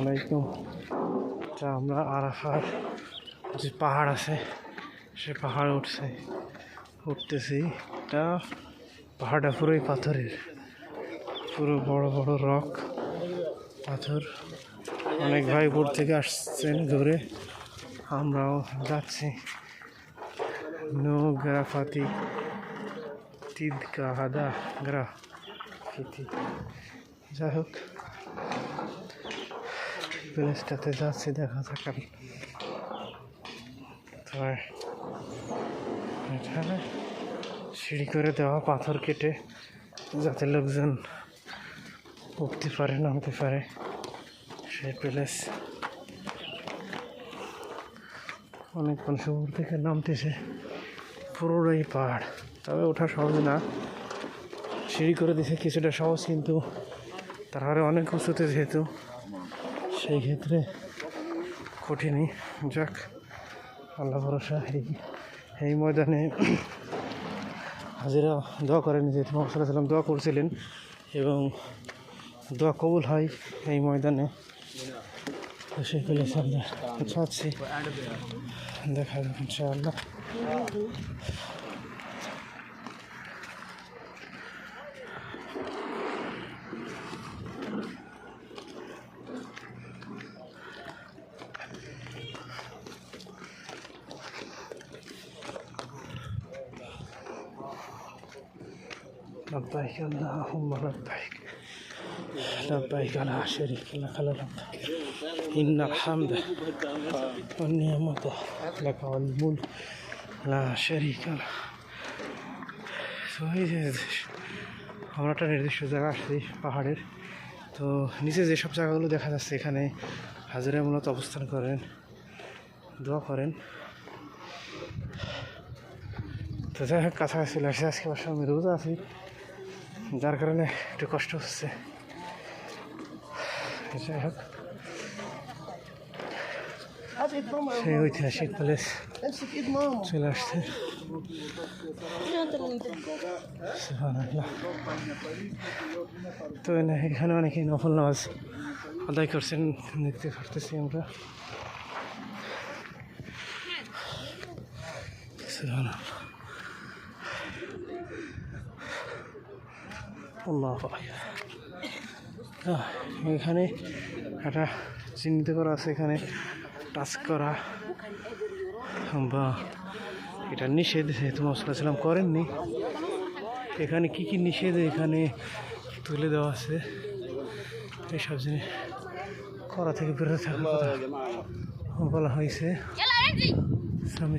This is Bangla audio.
আলাইকুম তা আমরা আরাফার যে পাহাড় আছে, সে পাহাড় উঠছে, উঠতেছি। এটা পাহাড়টা পুরোই পাথরের, পুরো বড় বড় রক, পাথর। অনেক ভাই উপর থেকে আসছেন ঘুরে। আমরাও যাচ্ছি। নো গ্রাফাতি তিদ কাহাদা গ্রা ফিতি যাই হোক। প্লেসটাতে যাচ্ছি, দেখা যাক তো এখানে সিঁড়ি করে দেওয়া, পাথর কেটে যাতে লোকজন উঠতে পারে, নামতে পারে সেই প্লেস অনেক মানুষ উপর থেকে নামতেছে, পুরোটাই পাহাড়। তবে ওঠা সহজ না। সিঁড়ি করে দিছে, কিছুটা সহজ কিন্তু তারপরে অনেক উঁচুতে যেহেতু সেই ক্ষেত্রে কঠিনই। যাক, আল্লাহ ভরসা, এই এই ময়দানে হাজিরা, দোয়া করেন যে সাল্লাহ দোয়া করছিলেন এবং দোয়া কবুল হয় এই ময়দানে। সেই আমরা দেখা যাবে ইনশাআল্লাহ। لبيك اللهم لبيك لبيك لا شريك لك لبيك إن الحمد والنعمة لك والملك لا شريك له তো এই যে আমরা একটা নির্দিষ্ট জায়গা আসছি পাহাড়ের তো নিচে যেসব জায়গাগুলো দেখা যাচ্ছে এখানে হাজিরা মূলত অবস্থান করেন দোয়া করেন তো যাই হোক কাছাকাছি চলে আসছে আজকে বাসা আমি রোজা আছি যার কারণে একটু কষ্ট হচ্ছে। যাই হোক। সেই ঐতিহাসিক প্যালেস চলে আসছে। তো এখানে অনেকে নফল নামাজ আদায় করছেন, দেখতে পারতেছি আমরা। সুবহানাল্লাহ। এখানে একটা চিহ্নিত করা আছে এখানে টাচ করা। বা এটা নিষেধ যেহেতু মশলাম করেননি। এখানে কি কি নিষেধ এখানে তুলে দেওয়া আছে? এইসব জিনিস করা থেকে বেরোতে থাকার কথা। বলা হয়েছে স্বামী